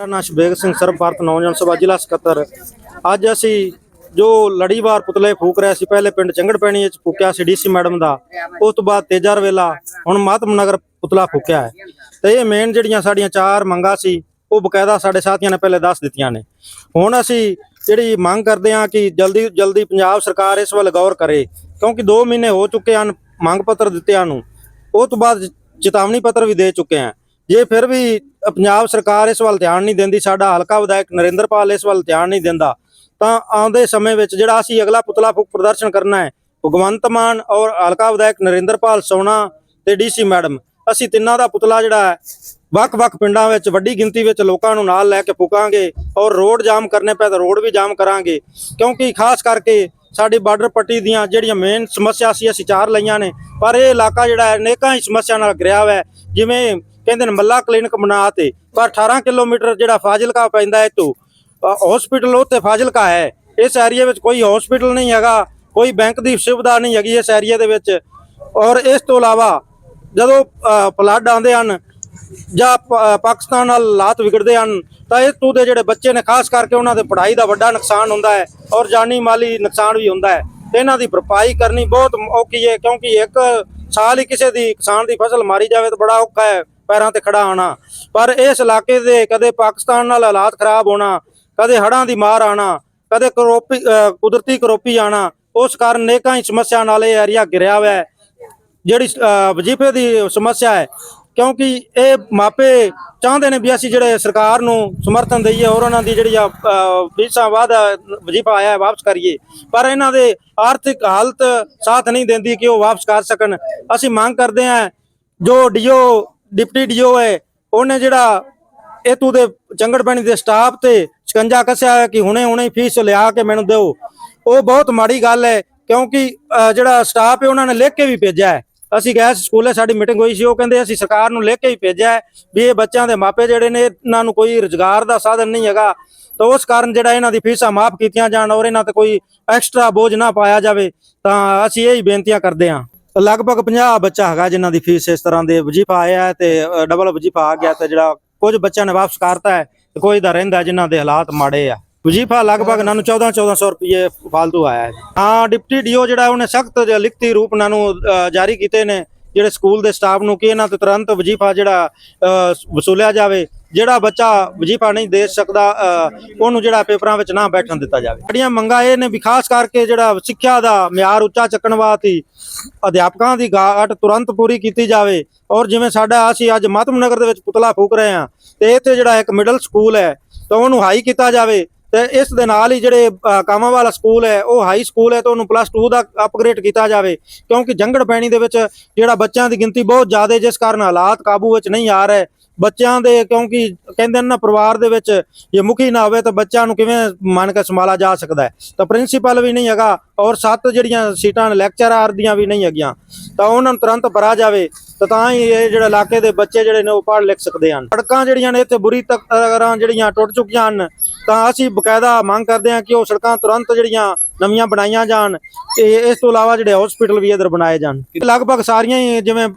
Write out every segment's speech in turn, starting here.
ਮੇਰਾ ਨਾਮ ਸ਼ਬੇਗ ਸਿੰਘ, ਸਰਬ ਭਾਰਤ ਨੌਜਵਾਨ ਸਭਾ ਜ਼ਿਲ੍ਹਾ ਸਕੱਤਰ। ਅੱਜ ਅਸੀਂ ਜੋ ਲੜੀਵਾਰ ਪੁਤਲੇ ਫੂਕ ਰਹੇ ਸੀ, ਪਹਿਲੇ ਪਿੰਡ ਚੰਗੜ ਪੈਣੀ ਵਿੱਚ ਫੂਕਿਆ ਸੀ ਡੀਸੀ ਮੈਡਮ ਦਾ। ਉਸ ਤੋਂ ਬਾਅਦ ਤੇਜਰ ਵੇਲਾ ਹੁਣ ਮਾਤਮ ਨਗਰ ਪੁਤਲਾ ਫੂਕਿਆ ਹੈ। ਤੇ ਇਹ ਮੇਨ ਜਿਹੜੀਆਂ ਸਾਡੀਆਂ ਚਾਰ ਮੰਗਾਂ ਸੀ, ਉਹ ਬਕਾਇਦਾ ਸਾਡੇ ਸਾਥੀਆਂ ਨੇ ਪਹਿਲੇ ਦੱਸ ਦਿੱਤੀਆਂ ਨੇ। ਹੁਣ ਅਸੀਂ ਜਿਹੜੀ ਮੰਗ ਕਰਦੇ ਹਾਂ ਕਿ ਜਲਦੀ ਜਲਦੀ ਪੰਜਾਬ ਸਰਕਾਰ ਇਸ ਵੱਲ ਗੌਰ ਕਰੇ, ਕਿਉਂਕਿ 2 ਮਹੀਨੇ ਹੋ ਚੁੱਕੇ ਹਨ ਮੰਗ ਪੱਤਰ ਦਿੱਤਿਆਂ ਨੂੰ। ਉਹ ਤੋਂ ਬਾਅਦ ਚੇਤਾਵਨੀ ਪੱਤਰ ਵੀ ਦੇ ਚੁੱਕੇ ਹਾਂ। ਜੇ ਫਿਰ ਵੀ ਪੰਜਾਬ ਸਰਕਾਰ ਇਸ ਵੱਲ ਧਿਆਨ ਨਹੀਂ ਦਿੰਦੀ, ਸਾਡਾ ਹਲਕਾ ਵਿਧਾਇਕ ਨਰਿੰਦਰਪਾਲ ਇਸ ਵੱਲ ਧਿਆਨ ਨਹੀਂ ਦਿੰਦਾ, ਤਾਂ ਆਉਂਦੇ ਸਮੇਂ ਵਿੱਚ ਜਿਹੜਾ ਅਸੀਂ ਅਗਲਾ ਪੁਤਲਾ ਫੂਕ ਪ੍ਰਦਰਸ਼ਨ ਕਰਨਾ ਹੈ, ਭਗਵੰਤ ਮਾਨ ਔਰ ਹਲਕਾ ਵਿਧਾਇਕ ਨਰਿੰਦਰਪਾਲ ਸੋਨਾ ਤੇ ਡੀਸੀ ਮੈਡਮ, ਅਸੀਂ ਤਿੰਨਾਂ ਦਾ ਪੁਤਲਾ ਜਿਹੜਾ ਹੈ, ਵੱਖ-ਵੱਖ ਪਿੰਡਾਂ ਵਿੱਚ ਵੱਡੀ ਗਿਣਤੀ ਵਿੱਚ ਲੋਕਾਂ ਨੂੰ ਨਾਲ ਲੈ ਕੇ ਫੂਕਾਂਗੇ ਔਰ ਰੋਡ ਜਾਮ ਕਰਨੇ ਪਏ ਤਾਂ ਰੋਡ ਵੀ ਜਾਮ ਕਰਾਂਗੇ, ਕਿਉਂਕਿ ਖਾਸ ਕਰਕੇ ਸਾਡੀ ਬਾਰਡਰ ਪੱਟੀ ਦੀਆਂ ਜਿਹੜੀਆਂ ਮੇਨ ਸਮੱਸਿਆ ਸੀ, ਅਸੀਂ ਚਾਰ ਲਈਆਂ ਨੇ, ਪਰ ਇਹ ਇਲਾਕਾ ਜਿਹੜਾ ਹੈ, ਅਨੇਕਾਂ ਹੀ ਸਮੱਸਿਆ ਨਾਲ ਘਿਰਿਆ ਹੋਇਆ ਹੈ, ਜਿਵੇਂ ਕਹਿੰਦੇ ਨੇ ਮੱਲਾ ਕਲੀਨਿਕ ਬਣਾ ਤੇ, ਪਰ 18 ਕਿਲੋਮੀਟਰ ਜਿਹੜਾ ਫਾਜ਼ਿਲਕਾ ਪੈਂਦਾ ਹੈ ਤੋਂ ਹਸਪੀਟਲ ਉੱਥੇ ਫਾਜ਼ਿਲਕਾ ਹੈ। ਇਸ ਏਰੀਆ ਵਿੱਚ ਕੋਈ ਹਸਪੀਟਲ ਨਹੀਂ ਹੈਗਾ, ਕੋਈ ਬੈਂਕ ਦੀ ਸੁਵਿਧਾ ਨਹੀਂ ਹੈਗੀ ਇਸ ਏਰੀਆ ਦੇ ਵਿੱਚ। ਔਰ ਇਸ ਤੋਂ ਇਲਾਵਾ ਜਦੋਂ ਪਲੱਡ ਆਉਂਦੇ ਹਨ ਜਾਂ ਪਾਕਿਸਤਾਨ ਨਾਲ ਹਾਲਾਤ ਵਿਗੜਦੇ ਹਨ, ਤਾਂ ਇਹ ਤੋਂ ਦੇ ਜਿਹੜੇ ਬੱਚੇ ਨੇ, ਖਾਸ ਕਰਕੇ ਉਹਨਾਂ ਦੇ ਪੜ੍ਹਾਈ ਦਾ ਵੱਡਾ ਨੁਕਸਾਨ ਹੁੰਦਾ ਹੈ ਔਰ ਜਾਨੀ ਮਾਲੀ ਨੁਕਸਾਨ ਵੀ ਹੁੰਦਾ ਹੈ। ਤੇ ਇਹਨਾਂ ਦੀ ਭਰਪਾਈ ਕਰਨੀ ਬਹੁਤ ਔਖੀ ਹੈ, ਕਿਉਂਕਿ ਇੱਕ ਸਾਲ ਹੀ ਕਿਸੇ ਦੀ ਕਿਸਾਨ ਦੀ ਫਸਲ ਮਾਰੀ ਜਾਵੇ ਤਾਂ ਬੜਾ ਔਖਾ ਹੈ। ਪੈਰਾਂ ਤੇ ਖੜਾ ਆਣਾ। ਪਰ ਇਸ ਇਲਾਕੇ ਦੇ ਕਦੇ ਪਾਕਿਸਤਾਨ ਨਾਲ ਹਾਲਾਤ ਖਰਾਬ ਹੋਣਾ, ਕਦੇ ਹੜ੍ਹਾਂ ਦੀ ਮਾਰ ਆਣਾ, ਕਦੇ ਕਰੋਪੀ ਕੁਦਰਤੀ ਕਰੋਪੀ ਆਣਾ ਉਸ ਕਾਰਨ ਨੇਕਾਂ ਹੀ ਸਮੱਸਿਆ ਨਾਲ ਇਹ ਏਰੀਆ ਘਿਰਿਆ ਹੋਇਆ ਹੈ। ਜਿਹੜੀ ਵਜ਼ੀਫੇ ਦੀ ਸਮੱਸਿਆ ਹੈ, ਕਿਉਂਕਿ ਇਹ ਮਾਪੇ ਚਾਹੁੰਦੇ ਨੇ ਵੀ ਅਸੀਂ ਜਿਹੜੇ ਸਰਕਾਰ ਨੂੰ ਸਮਰਥਨ ਦਈਏ ਔਰ ਉਹਨਾਂ ਦੀ ਜਿਹੜੀ ਆ ਵੀਸਾ ਬਾਅਦ ਵਜ਼ੀਫਾ ਆਇਆ ਹੈ, ਵਾਪਸ ਕਰੀਏ। ਪਰ ਇਹਨਾਂ ਦੇ ਆਰਥਿਕ ਹਾਲਤ ਸਾਥ ਨਹੀਂ ਦਿੰਦੀ ਕਿ ਉਹ ਵਾਪਸ ਕਰ ਸਕਣ। ਅਸੀਂ ਮੰਗ ਕਰਦੇ ਹਾਂ ਜੋ ਡੀਓ ਡਿਪਟੀ ਡੀਓ ਹੈ, ਉਹਨੇ ਜਿਹੜਾ ਇਹ ਦੇ ਚੰਗੜ ਪੈਣੀ ਦੇ ਸਟਾਫ ਤੇ ਸ਼ਿਕੰਜਾ ਕੱਸਿਆ ਹੈ ਕਿ ਹੁਣੇ ਹੁਣੇ ਫੀਸ ਲਿਆ ਕੇ ਮੈਨੂੰ ਦਿਓ। ਉਹ ਬਹੁਤ ਮਾੜੀ ਗੱਲ ਹੈ, ਕਿਉਂਕਿ ਜਿਹੜਾ ਸਟਾਫ ਹੈ, ਉਹਨਾਂ ਨੇ ਲਿਖ ਕੇ ਵੀ ਭੇਜਿਆ ਹੈ। ਅਸੀਂ ਗਏ ਸੀ ਸਕੂਲੇ, ਸਾਡੀ ਮੀਟਿੰਗ ਹੋਈ ਸੀ, ਉਹ ਕਹਿੰਦੇ ਅਸੀਂ ਸਰਕਾਰ ਨੂੰ ਲਿਖ ਕੇ ਹੀ ਭੇਜਿਆ ਹੈ ਵੀ ਇਹ ਬੱਚਿਆਂ ਦੇ ਮਾਪੇ ਜਿਹੜੇ ਨੇ, ਇਹਨਾਂ ਨੂੰ ਕੋਈ ਰੁਜ਼ਗਾਰ ਦਾ ਸਾਧਨ ਨਹੀਂ ਹੈਗਾ। ਤਾਂ ਉਸ ਕਾਰਨ ਜਿਹੜਾ ਇਹਨਾਂ ਦੀ ਫੀਸਾਂ ਮਾਫ ਕੀਤੀਆਂ ਜਾਣ ਔਰ ਇਹਨਾਂ ਤੇ ਕੋਈ ਐਕਸਟਰਾ ਬੋਝ ਨਾ ਪਾਇਆ ਜਾਵੇ, ਤਾਂ ਅਸੀਂ ਇਹ ਹੀ ਬੇਨਤੀਆਂ ਕਰਦੇ ਹਾਂ। ਲਗਭਗ 50 ਬੱਚਾ ਹੈਗਾ ਜਿਨ੍ਹਾਂ ਦੀ ਫੀਸ ਇਸ ਤਰ੍ਹਾਂ ਦੇ ਵਜੀਫਾ ਆਇਆ ਹੈ ਤੇ ਡਬਲ ਵਜੀਫਾ ਆ ਗਿਆ ਤੇ ਜਿਹੜਾ ਕੁਝ ਬੱਚਿਆਂ ਨੇ ਵਾਪਸ ਕਰਤਾ ਹੈ ਤੇ ਕੋਈ ਦਾ ਰਹਿੰਦਾ ਜਿਨ੍ਹਾਂ ਦੇ ਹਾਲਾਤ ਮਾੜੇ ਆ। ਵਜੀਫਾ ਲਗਭਗ ਇਹਨਾਂ ਨੂੰ 14 1400 ਰੁਪਏ ਫालतू ਆਇਆ ਹੈ। ਹਾਂ ਡਿਪਟੀ ਡੀਓ ਜਿਹੜਾ ਉਹਨੇ ਸਖਤ ਲਿਖਤੀ ਰੂਪ ਇਹਨਾਂ ਨੂੰ ਜਾਰੀ ਕੀਤੇ ਨੇ। ਜਿਹੜੇ ਸਕੂਲ ਦੇ ਸਟਾਫ ਨੂੰ ਕਿ ਇਹਨਾਂ ਤੇ ਤੁਰੰਤ ਵਜੀਫਾ ਜਿਹੜਾ ਅ, ਵਸੂਲਿਆ ਜਾਵੇ ਜਿਹੜਾ ਬੱਚਾ ਵਜੀਫਾ ਨਹੀਂ ਦੇ ਸਕਦਾ ਉਹਨੂੰ ਜਿਹੜਾ ਪੇਪਰਾਂ ਵਿੱਚ ਨਾ ਬੈਠਣ ਦਿੱਤਾ ਜਾਵੇ। ਸਾਡੀਆਂ ਮੰਗਾਂ ਇਹ ਨੇ ਵੀ ਖਾਸ ਕਰਕੇ ਜਿਹੜਾ ਸਿੱਖਿਆ ਦਾ ਮਿਆਰ ਉੱਚਾ ਚੱਕਣ ਵਾਸਤੇ ਅਧਿਆਪਕਾਂ ਦੀ ਗਾਟ ਤੁਰੰਤ ਪੂਰੀ ਕੀਤੀ ਜਾਵੇ। ਔਰ ਜਿਵੇਂ ਸਾਡਾ ਅਸੀਂ ਅੱਜ ਮਾਤਮ ਨਗਰ ਦੇ ਵਿੱਚ ਪੁਤਲਾ ਫੂਕ ਰਹੇ ਹਾਂ ਤੇ ਇੱਥੇ ਜਿਹੜਾ ਇੱਕ ਮਿਡਲ ਸਕੂਲ ਹੈ ਤਾਂ ਉਹਨੂੰ ਹਾਈ ਕੀਤਾ ਜਾਵੇ। ਤੇ ਇਸ ਦੇ ਨਾਲ ਹੀ ਜਿਹੜੇ ਅ, ਕਾਮਾਂ ਵਾਲਾ ਸਕੂਲ ਹੈ ਉਹ ਹਾਈ ਸਕੂਲ ਹੈ ਤਾਂ ਉਹਨੂੰ ਪਲੱਸ 2 ਦਾ ਅਪਗ੍ਰੇਡ ਕੀਤਾ ਜਾਵੇ। ਕਿਉਂਕਿ ਜੰਗੜ ਪੈਣੀ ਦੇ ਵਿੱਚ ਜਿਹੜਾ ਬੱਚਿਆਂ ਦੀ ਗਿਣਤੀ ਬਹੁਤ ਜ਼ਿਆਦਾ ਜਿਸ ਕਾਰਨ ਹਾਲਾਤ ਕਾਬੂ ਵਿੱਚ ਨਹੀਂ ਆ ਰਹੇ। ਬੱਚਿਆਂ ਦੇ ਕਿਉਂਕਿ ਕਹਿੰਦੇ ਨੇ ਨਾ ਪਰਿਵਾਰ ਦੇ ਵਿੱਚ ਜੇ ਮੁਖੀ ਨਾ ਹੋਵੇ ਤਾਂ ਬੱਚਿਆਂ ਨੂੰ ਕਿਵੇਂ ਮੰਨ ਕੇ ਸੰਭਾਲਾ ਜਾ ਸਕਦਾ ਹੈ। ਤਾਂ ਪ੍ਰਿੰਸੀਪਲ ਵੀ ਨਹੀਂ ਹੈਗਾ ਔਰ ਸੱਤ ਜਿਹੜੀਆਂ ਸੀਟਾਂ ਲੈਕਚਰਰ ਦੀਆਂ ਵੀ ਨਹੀਂ ਹੈਗੀਆਂ। ਤਾਂ ਉਹਨਾਂ ਨੂੰ ਤੁਰੰਤ ਭਰਾ ਜਾਵੇ। ਤਾਂ ਤਾਂ ਹੀ ਇਹ ਜਿਹੜੇ ਇਲਾਕੇ ਦੇ ਬੱਚੇ ਜਿਹੜੇ ਨੇ ਉਹ ਪੜ੍ਹ ਲਿਖ ਸਕਦੇ ਹਨ। ਸੜਕਾਂ ਜਿਹੜੀਆਂ ਨੇ ਇੱਥੇ ਬੁਰੀ ਤਰ੍ਹਾਂ ਜਿਹੜੀਆਂ ਟੁੱਟ ਚੁੱਕੀਆਂ ਹਨ, ਤਾਂ ਅਸੀਂ ਬਕਾਇਦਾ ਮੰਗ ਕਰਦੇ ਹਾਂ ਕਿ ਉਹ ਸੜਕਾਂ ਤੁਰੰਤ ਜਿਹੜੀਆਂ ਨਵੀਆਂ ਬਣਾਈਆਂ ਜਾਣ, ਤੇ ਇਸ ਤੋਂ ਇਲਾਵਾ ਜਿਹੜੇ ਹਸਪੀਟਲ ਵੀ ਇਧਰ ਬਣਾਏ ਜਾਣ। ਲਗਭਗ ਸਾਰੀਆਂ ਹੀ ਜਿਵੇਂ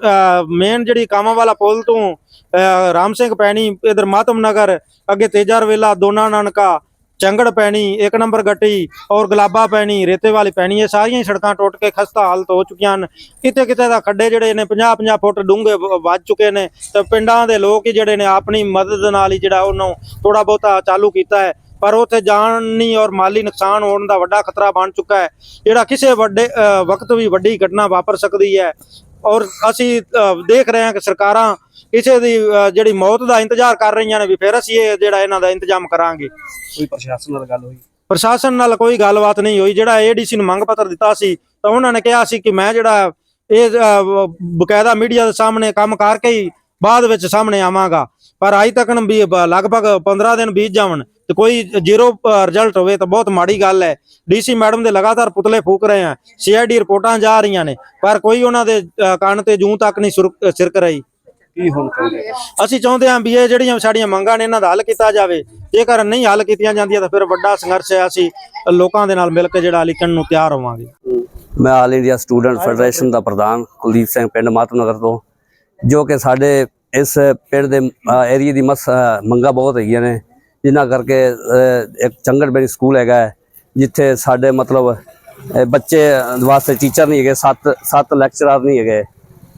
ਮੇਨ ਜਿਹੜੀ ਕਾਮਾਂ ਵਾਲਾ ਪੁਲ ਤੋਂ ਰਾਮ ਸਿੰਘ ਪੈਣੀ, ਇਧਰ ਮਾਤਮ ਨਗਰ, ਅੱਗੇ ਤੇਜਾ ਵੇਲਾ ਦੋਨਾ ਨਾਨਕਾ ਚੰਗੜ ਪੈਣੀ ਇੱਕ ਨੰਬਰ ਗੱਟੀ ਔਰ ਗੁਲਾਬਾ ਪੈਣੀ ਰੇਤੇ ਵਾਲੀ ਪੈਣੀ ਇਹ ਸਾਰੀਆਂ ਹੀ ਸੜਕਾਂ ਟੁੱਟ ਕੇ ਖਸਤਾ ਹਾਲਤ ਹੋ ਚੁੱਕੀਆਂ ਹਨ। ਕਿਤੇ ਕਿਤੇ ਦਾ ਖੱਡੇ ਜਿਹੜੇ ਨੇ 50 50 ਫੁੱਟ ਡੂੰਘੇ ਵੱਜ ਚੁੱਕੇ ਨੇ ਤੇ ਪਿੰਡਾਂ ਦੇ ਲੋਕ ਹੀ ਜਿਹੜੇ ਨੇ ਆਪਣੀ ਮਦਦ ਨਾਲ ਹੀ ਜਿਹੜਾ ਉਹਨੂੰ ਥੋੜਾ ਬਹੁਤਾ ਚਾਲੂ ਕੀਤਾ ਹੈ। ਪਰ ਉੱਥੇ ਜਾਨੀ ਔਰ ਮਾਲੀ ਨੁਕਸਾਨ ਹੋਣ ਦਾ ਵੱਡਾ ਖਤਰਾ ਬਣ ਚੁੱਕਾ ਹੈ। ਜਿਹੜਾ ਕਿਸੇ ਵੱਡੇ ਅ, ਵਕਤ ਵੀ ਵੱਡੀ ਘਟਨਾ ਵਾਪਰ ਸਕਦੀ ਹੈ। ਔਰ ਅਸੀਂ ਦੇਖ ਰਹੇ ਹਾਂ ਕਿ ਸਰਕਾਰਾਂ ਕਿਸੇ ਦੀ ਜਿਹੜੀ ਮੌਤ ਦਾ ਇੰਤਜ਼ਾਰ ਕਰ ਰਹੀਆਂ ਨੇ ਵੀ ਫਿਰ ਅਸੀਂ ਇਹ ਜਿਹੜਾ ਇਹਨਾਂ ਦਾ ਇੰਤਜ਼ਾਮ ਕਰਾਂਗੇ। ਕੋਈ ਪ੍ਰਸ਼ਾਸਨ ਨਾਲ ਗੱਲ ਹੋਈ? ਪ੍ਰਸ਼ਾਸਨ ਨਾਲ ਕੋਈ ਗੱਲਬਾਤ ਨਹੀਂ ਹੋਈ। ਜਿਹੜਾ ਏਡੀਸੀ ਨੂੰ ਮੰਗ ਪੱਤਰ ਦਿੱਤਾ ਸੀ ਤਾਂ ਉਹਨਾਂ ਨੇ ਕਿਹਾ ਸੀ ਕਿ ਮੈਂ ਜਿਹੜਾ ਇਹ ਬਕਾਇਦਾ ਮੀਡੀਆ ਦੇ ਸਾਹਮਣੇ ਕੰਮ ਕਰਕੇ ਹੀ ਬਾਅਦ ਵਿੱਚ ਸਾਹਮਣੇ ਆਵਾਂਗਾ। ਪਰ ਅਜੇ ਤੱਕ ਵੀ ਲਗਭਗ 15 ਦਿਨ ਬੀਤ ਜਾਵਣ। ਤੇ ਕੋਈ ਜ਼ੀਰੋ ਰਿਜ਼ਲਟ ਹੋਵੇ ਤਾਂ ਬਹੁਤ ਮਾੜੀ ਗੱਲ ਹੈ। ਡੀਸੀ ਮੈਡਮ ਦੇ ਲਗਾਤਾਰ ਪੁਤਲੇ ਫੂਕ ਰਹੇ ਆ। ਸੀਆਈਡੀ ਰਿਪੋਰਟਾਂ ਜਾ ਰਹੀਆਂ ਨੇ ਪਰ ਕੋਈ ਉਹਨਾਂ ਦੇ ਕੰਨ ਤੇ ਜੂੰ ਤੱਕ ਨਹੀਂ ਸੁਰ- ਸਿਰਕ ਰਹੀ। ਕੀ ਹੁਣ ਅਸੀਂ ਚਾਹੁੰਦੇ ਹਾਂ ਵੀ ਇਹ ਜਿਹੜੀਆਂ ਸਾਡੀਆਂ ਮੰਗਾਂ ਨੇ ਇਹਨਾਂ ਦਾ ਹੱਲ ਕੀਤਾ ਜਾਵੇ। ਜੇਕਰ ਨਹੀਂ ਹੱਲ ਕੀਤੀਆਂ ਜਾਂਦੀਆਂ ਤਾਂ ਫਿਰ ਵੱਡਾ ਸੰਘਰਸ਼ ਹੈ। ਅਸੀਂ ਲੋਕਾਂ ਦੇ ਨਾਲ ਮਿਲ ਕੇ ਜਿਹੜਾ ਲਿਖਣ ਨੂੰ ਤਿਆਰ ਹੋਵਾਂਗੇ। ਮੈਂ ਆਲ ਇੰਡੀਆ ਸਟੂਡੈਂਟ ਫੈਡਰੇਸ਼ਨ ਦਾ ਪ੍ਰਧਾਨ ਕੁਲਦੀਪ ਸਿੰਘ ਪਿੰਡ ਮਾਤਮਨਗਰ ਤੋਂ ਜੋ ਕਿ ਸਾਡੇ ਇਸ ਪਿੰਡ ਦੇ ਏਰੀਏ ਦੀ ਮਸ ਮੰਗਾ ਬਹੁਤ ਹੈਗੀਆਂ ਨੇ। ਜਿਨ੍ਹਾਂ ਕਰਕੇ ਅਹ, ਇੱਕ ਚੰਗੜਬੇੜੀ ਸਕੂਲ ਹੈਗਾ ਹੈ, ਜਿੱਥੇ ਸਾਡੇ ਮਤਲਬ ਬੱਚੇ ਵਾਸਤੇ ਟੀਚਰ ਨਹੀਂ ਹੈਗੇ ਸੱਤ ਸੱਤ ਲੈਕਚਰਰ ਨਹੀਂ ਹੈਗੇ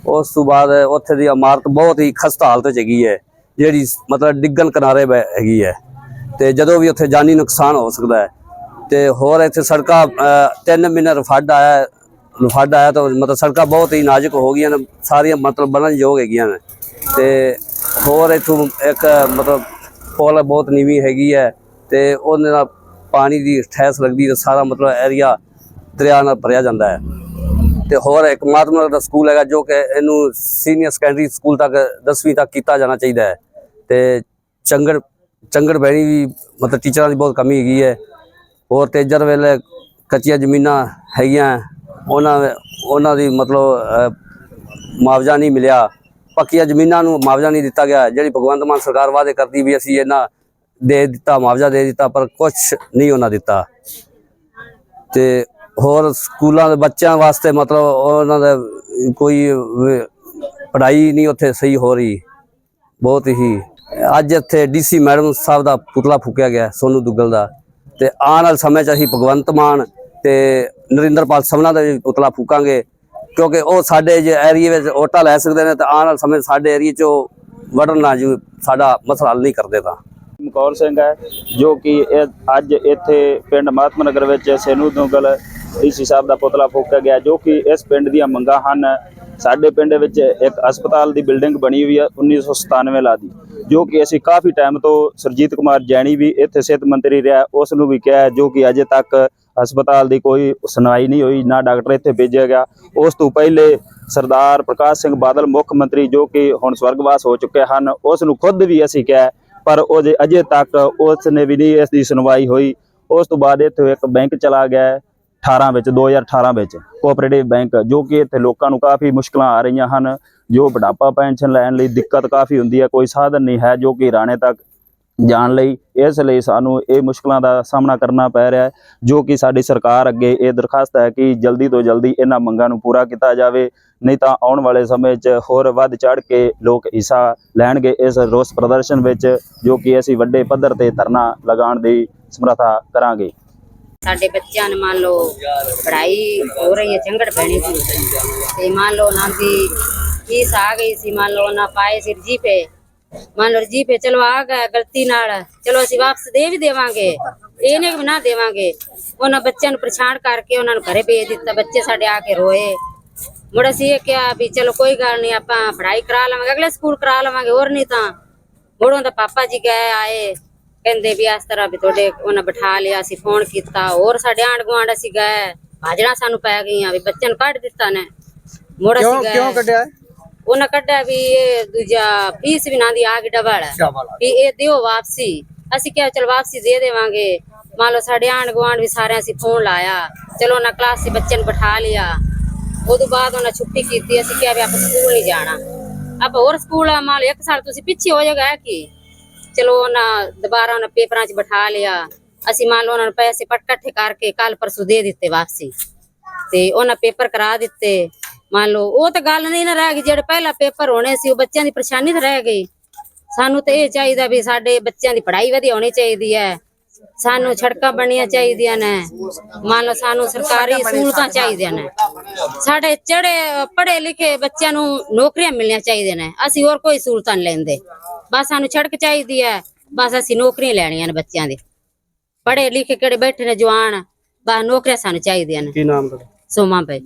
ਉਸ ਤੋਂ ਬਾਅਦ ਉੱਥੇ ਦੀ ਇਮਾਰਤ ਬਹੁਤ ਹੀ ਖਸਤਾ ਹਾਲਤ 'ਚ ਹੈਗੀ ਹੈ ਜਿਹੜੀ ਮਤਲਬ ਡਿੱਗਣ ਕਿਨਾਰੇ ਬੈ- ਹੈਗੀ ਹੈ ਤੇ ਜਦੋਂ ਵੀ ਉੱਥੇ ਜਾਨੀ ਨੁਕਸਾਨ ਹੋ ਸਕਦਾ ਹੈ ਤੇ ਹੋਰ ਇੱਥੇ ਸੜਕਾਂ ਤਿੰਨ ਮਹੀਨੇ ਰਫੜ ਆਇਆ ਹੈ। ਆਇਆ ਤਾਂ ਮਤਲਬ ਸੜਕਾਂ ਬਹੁਤ ਹੀ ਨਾਜ਼ੁਕ ਹੋ ਗਈਆਂ ਨੇ ਸਾਰੀਆਂ ਮਤਲਬ ਬਣਨ ਯੋਗ ਹੈਗੀਆਂ ਨੇ ਤੇ ਹੋਰ ਇਥੋਂ ਇੱਕ ਮਤਲਬ ਪੁਲ ਬਹੁਤ ਨੀਵੀਂ ਹੈਗੀ ਹੈ ਤੇ ਉਹਦੇ ਨਾਲ ਪਾਣੀ ਦੀ ਠਹਿਸ ਲੱਗਦੀ ਤੇ ਸਾਰਾ ਮਤਲਬ ਏਰੀਆ ਦਰਿਆ ਨਾਲ ਭਰਿਆ ਜਾਂਦਾ ਹੈ। ਤੇ ਹੋਰ ਇੱਕ ਮਹਾਤਮਾ ਦਾ ਸਕੂਲ ਹੈਗਾ ਜੋ ਕਿ ਇਹਨੂੰ ਸੀਨੀਅਰ ਸੈਕੰਡਰੀ ਸਕੂਲ ਤੱਕ 10ਵੀਂ ਤੱਕ ਕੀਤਾ ਜਾਣਾ ਚਾਹੀਦਾ ਹੈ। ਤੇ ਚੰਗੜ ਚੰਗੜ ਬੈਣੀ ਵੀ ਮਤਲਬ ਟੀਚਰਾਂ ਦੀ ਬਹੁਤ ਕਮੀ ਹੈਗੀ ਹੈ। ਹੋਰ ਤੇਜਰ ਵੇਲੇ ਕੱਚੀਆਂ ਜ਼ਮੀਨਾਂ ਹੈਗੀਆਂ, ਉਹਨਾਂ ਉਹਨਾਂ ਦੀ ਮਤਲਬ ਮੁਆਵਜ਼ਾ ਨਹੀਂ ਮਿਲਿਆ। ਪੱਕੀਆਂ ਜ਼ਮੀਨਾਂ ਨੂੰ ਮੁਆਵਜ਼ਾ ਨਹੀਂ ਦਿੱਤਾ ਗਿਆ। ਜਿਹੜੀ ਭਗਵੰਤ ਮਾਨ ਸਰਕਾਰ ਵਾਅਦੇ ਕਰਦੀ ਵੀ ਅਸੀਂ ਇਹਨਾਂ ਦੇ ਦਿੱਤਾ, ਮੁਆਵਜ਼ਾ ਦੇ ਦਿੱਤਾ, ਪਰ ਕੁਝ ਨਹੀਂ ਉਹਨਾਂ ਦਿੱਤਾ। ਤੇ ਹੋਰ ਸਕੂਲਾਂ ਦੇ ਬੱਚਿਆਂ ਵਾਸਤੇ ਮਤਲਬ ਉਹਨਾਂ ਦਾ ਕੋਈ ਪੜ੍ਹਾਈ ਨਹੀਂ ਉੱਥੇ ਸਹੀ ਹੋ ਰਹੀ। ਬਹੁਤ ਹੀ ਅੱਜ ਇੱਥੇ ਡੀਸੀ ਮੈਡਮ ਸਾਹਿਬ ਦਾ ਪੁਤਲਾ ਫੂਕਿਆ ਗਿਆ, ਸੋਨੂ ਦੁੱਗਲ ਦਾ। ਤੇ ਆਉਣ ਵਾਲੇ ਸਮੇਂ 'ਚ ਅਸੀਂ ਭਗਵੰਤ ਮਾਨ ਤੇ ਨਰਿੰਦਰਪਾਲ ਸਭਨਾ ਦਾ ਵੀ ਪੁਤਲਾ ਫੂਕਾਂਗੇ। ਕਿਉਂਕਿ ਉਹ ਸਾਡੇ ਜੇ ਏਰੀਏ ਵਿੱਚ ਓਟਾ ਲੈ ਸਕਦੇ ਨੇ ਤਾਂ ਆਉਣ ਵਾਲੇ ਸਮੇਂ ਸਾਡੇ ਏਰੀਏ 'ਚੋਂ ਵੜਨ ਨਾ ਜੀ ਸਾਡਾ ਮਸਲਾ ਹੱਲ ਨਹੀਂ ਕਰਦੇ ਤਾਂ। ਮਕੌਰ ਸਿੰਘ ਹੈ, ਜੋ ਕਿ ਇਹ ਅੱਜ ਇੱਥੇ ਪਿੰਡ ਮਹਾਤਮਾ ਨਗਰ ਵਿੱਚ ਸੈਨੂ ਦੁੰਗਲ ਡੀਸੀ ਸਾਹਿਬ ਦਾ ਪੁਤਲਾ ਫੂਕਿਆ ਗਿਆ, ਜੋ ਕਿ ਇਸ ਪਿੰਡ ਦੀਆਂ ਮੰਗਾਂ ਹਨ। ਸਾਡੇ ਪਿੰਡ ਵਿੱਚ ਇੱਕ ਹਸਪਤਾਲ ਦੀ ਬਿਲਡਿੰਗ ਬਣੀ ਹੋਈ ਹੈ 1997 ਲਾ ਦੀ, ਜੋ ਕਿ ਅਸੀਂ ਕਾਫੀ ਟਾਈਮ ਤੋਂ ਸਰਜੀਤ ਕੁਮਾਰ ਜੈਣੀ ਵੀ ਇੱਥੇ ਸਿਹਤ ਮੰਤਰੀ ਰਿਹਾ, ਉਸ ਨੂੰ ਵੀ ਕਿਹਾ ਜੋ ਕਿ ਅਜੇ ਤੱਕ ਹਸਪਤਾਲ ਦੀ ਕੋਈ ਸੁਣਵਾਈ ਨਹੀਂ ਹੋਈ, ਨਾ ਡਾਕਟਰ ਇੱਥੇ ਭੇਜਿਆ ਗਿਆ। ਉਸ ਤੋਂ ਪਹਿਲੇ ਸਰਦਾਰ ਪ੍ਰਕਾਸ਼ ਸਿੰਘ ਬਾਦਲ ਮੁੱਖ ਮੰਤਰੀ ਜੋ ਕਿ ਹੁਣ ਸਵਰਗਵਾਸ ਹੋ ਚੁੱਕੇ ਹਨ, ਉਸ ਨੂੰ ਖੁਦ ਵੀ ਅਸੀਂ ਕਿਹਾ, ਪਰ ਉਹ ਅਜੇ ਤੱਕ ਉਸ ਨੇ ਵੀ ਨਹੀਂ ਇਸ ਦੀ ਸੁਣਵਾਈ ਹੋਈ। ਉਸ ਤੋਂ ਬਾਅਦ ਇੱਥੇ ਇੱਕ ਬੈਂਕ ਚਲਾ ਗਿਆ ਹੈ 18 ਵਿੱਚ 2018 ਵਿੱਚ, ਕੋਆਪਰੇਟਿਵ ਬੈਂਕ, ਜੋ ਕਿ ਇੱਥੇ ਲੋਕਾਂ ਨੂੰ ਕਾਫੀ ਮੁਸ਼ਕਲਾਂ ਆ ਰਹੀਆਂ ਹਨ। ਜੋ ਬੁਢਾਪਾ ਪੈਨਸ਼ਨ ਲੈਣ ਲਈ ਦਿੱਕਤ ਕਾਫੀ ਹੁੰਦੀ ਹੈ, ਕੋਈ ਸਾਧਨ ਨਹੀਂ ਹੈ, ਜੋ ਕਿ ਰਾਣੇ ਤੱਕ ਜਾਣ ਲਈ। ਇਸ ਲਈ ਸਾਨੂੰ ਇਹ ਮੁਸ਼ਕਲਾਂ ਦਾ ਸਾਹਮਣਾ ਕਰਨਾ ਪੈ ਰਿਹਾ ਹੈ, ਜੋ ਕਿ ਸਾਡੀ ਸਰਕਾਰ ਅੱਗੇ ਇਹ ਦਰਖਾਸਤ ਹੈ ਕਿ ਜਲਦੀ ਤੋਂ ਜਲਦੀ ਇਹਨਾਂ ਮੰਗਾਂ ਨੂੰ ਪੂਰਾ ਕੀਤਾ ਜਾਵੇ, ਨਹੀਂ ਤਾਂ ਆਉਣ ਵਾਲੇ ਸਮੇਂ 'ਚ ਹੋਰ ਵੱਧ ਚੜ ਕੇ ਲੋਕ ਹਿੱਸਾ ਲੈਣਗੇ ਇਸ ਰੋਸ ਪ੍ਰਦਰਸ਼ਨ ਵਿੱਚ, ਜੋ ਕਿ ਅਸੀਂ ਵੱਡੇ ਪੱਧਰ ਤੇ ਧਰਨਾ ਲਗਾਉਣ ਦੀ ਸਮਰੱਥਾ ਕਰਾਂਗੇ। ਸਾਡੇ ਬੱਚਿਆਂ ਨੂੰ ਮੰਨ ਲਓ ਪੜ੍ਹਾਈ ਹੋ ਰਹੀ ਹੈ ਚੰਗੜ ਪੈਣੀ ਸੀ। ਤੇ ਮੰਨ ਲਓ ਉਹਨਾਂ ਦੀ ਫੀਸ ਆ ਗਈ ਸੀ, ਮੰਨ ਲਓ ਉਹਨਾਂ ਪਾਏ ਸੀ ਰਜੀਪੇ ਮੰਨ ਲਓ ਰਜੀਪੇ ਚਲੋ ਆ ਗਿਆ ਗਲਤੀ ਨਾਲ ਚਲੋ ਅਸੀਂ ਵਾਪਸ ਦੇ ਵੀ ਦੇਵਾਂਗੇ। ਇਹ ਨਹੀਂ ਨਾ ਦੇਵਾਂਗੇ। ਉਹਨਾਂ ਬੱਚਿਆਂ ਨੂੰ ਪਰੇਸ਼ਾਨ ਕਰਕੇ ਉਹਨਾਂ ਨੂੰ ਘਰੇ ਭੇਜ ਦਿੱਤਾ ਬੱਚੇ ਸਾਡੇ ਆ ਕੇ ਰੋਏ। ਮੁੜ ਅਸੀਂ ਇਹ ਕਿਹਾ ਵੀ ਚਲੋ ਕੋਈ ਗੱਲ ਨਹੀਂ ਆਪਾਂ ਪੜ੍ਹਾਈ ਕਰਾ ਲਵਾਂਗੇ ਅਗਲੇ ਸਕੂਲ ਕਰਾ ਲਵਾਂਗੇ ਹੋਰ ਨਹੀਂ ਤਾਂ। ਮੁੜੋਂ ਦਾ ਪਾਪਾ ਜੀ ਗਏ ਆਏ। ਕਹਿੰਦੇ ਵੀ ਇਸ ਤਰ੍ਹਾਂ ਵੀ ਤੁਹਾਡੇ ਉਹਨਾਂ ਬਿਠਾ ਲਿਆ ਅਸੀਂ ਫੋਨ ਕੀਤਾ। ਹੋਰ ਸਾਡੇ ਆਂਢ ਗੁਆਂਢ ਅਸੀਂ ਗਏ। ਭਾਜਣਾ ਸਾਨੂੰ ਪੈ ਗਈਆਂ ਵੀ ਬੱਚਿਆਂ ਨੂੰ ਕੱਢ ਦਿੱਤਾ ਨੇ। ਮੁੜ ਅਸੀਂ ਗਏ ਕਿਉਂ ਕੱਢਿਆ? ਉਹਨਾਂ ਕੱਢਿਆ ਵੀ ਇਹ ਦੂਜਾ ਫੀਸ ਵੀ ਨਾ ਦੀ ਆ ਡਬਲ ਵੀ ਇਹ ਦਿਓ ਵਾਪਸੀ। ਅਸੀਂ ਕਿਹਾ ਚਲ ਵਾਪਸੀ ਦੇ ਦੇਵਾਂਗੇ। ਮੰਨ ਲਓ ਸਾਡੇ ਆਂਢ ਗੁਆਂਢ ਵੀ ਸਾਰਿਆਂ ਅਸੀਂ ਫੋਨ ਲਾਇਆ। ਚਲੋ ਉਹਨਾਂ ਕਲਾਸ 'ਚ ਬੱਚੇ ਨੂੰ ਬਿਠਾ ਲਿਆ। ਉਦੋਂ ਬਾਅਦ ਉਹਨਾਂ ਛੁੱਟੀ ਕੀਤੀ। ਅਸੀਂ ਕਿਹਾ ਵੀ ਆਪਾਂ ਸਕੂਲ ਨਹੀਂ ਜਾਣਾ। ਆਪਾਂ ਹੋਰ ਸਕੂਲ ਆ ਮੰਨ ਲਓ ਇੱਕ ਸਾਲ ਤੁਸੀਂ ਪਿੱਛੇ ਹੋ ਇਹ ਕੀ? ਚਲੋ ਉਹਨਾਂ ਦੁਬਾਰਾ ਉਹਨਾਂ ਪੇਪਰਾਂ 'ਚ ਬਿਠਾ ਲਿਆ। ਅਸੀਂ ਮੰਨ ਲਓ ਉਹਨਾਂ ਨੂੰ ਪੈਸੇ ਪਟ ਇਕੱਠੇ ਕਰਕੇ ਕੱਲ ਪਰਸੋਂ ਦੇ ਦਿੱਤੇ ਵਾਪਸੀ। ਤੇ ਉਹਨਾਂ ਪੇਪਰ ਕਰਾ ਦਿੱਤੇ। ਮੰਨ ਲਓ ਉਹ ਤਾਂ ਗੱਲ ਨਹੀਂ ਨਾ ਰਹਿ ਗਈ ਜਿਹੜੇ ਪਹਿਲਾ ਪੇਪਰ ਹੋਣੇ ਸੀ ਉਹ ਬੱਚਿਆਂ ਦੀ ਪਰੇਸ਼ਾਨੀ ਤਾਂ ਰਹਿ ਗਈ। ਸਾਨੂੰ ਤਾਂ ਇਹ ਚਾਹੀਦਾ ਵੀ ਸਾਡੇ ਬੱਚਿਆਂ ਦੀ ਪੜ੍ਹਾਈ ਵਧੀਆ ਹੋਣੀ ਚਾਹੀਦੀ ਹੈ। ਸਾਨੂੰ ਸੜਕਾਂ ਬਣਨੀਆਂ ਚਾਹੀਦੀਆਂ ਨੇ। ਮੰਨ ਲਓ ਸਾਨੂੰ ਸਰਕਾਰੀ ਸਹੂਲਤਾਂ ਚਾਹੀਦੀਆਂ ਨੇ। ਸਾਡੇ ਚੜੇ ਪੜ੍ਹੇ ਲਿਖੇ ਬੱਚਿਆਂ ਨੂੰ ਨੌਕਰੀਆਂ ਮਿਲਣੀਆਂ ਚਾਹੀਦੀਆਂ ਨੇ। ਅਸੀਂ ਹੋਰ ਕੋਈ ਸਹੂਲਤਾਂ ਨਹੀਂ ਲੈਂਦੇ। ਬਸ ਸਾਨੂੰ ਸੜਕ ਚਾਹੀਦੀ ਹੈ। ਬਸ ਅਸੀਂ ਨੌਕਰੀਆਂ ਲੈਣੀਆਂ ਨੇ ਬੱਚਿਆਂ ਦੀ। ਪੜ੍ਹੇ ਲਿਖੇ ਕਿਹੜੇ ਬੈਠੇ ਨੇ ਜਵਾਨ। ਬਸ ਨੌਕਰੀਆਂ ਸਾਨੂੰ ਚਾਹੀਦੀਆਂ ਨੇ। ਕੀ ਨਾਮ ਤੁਹਾਡਾ? ਸੋਮਾ ਪਏ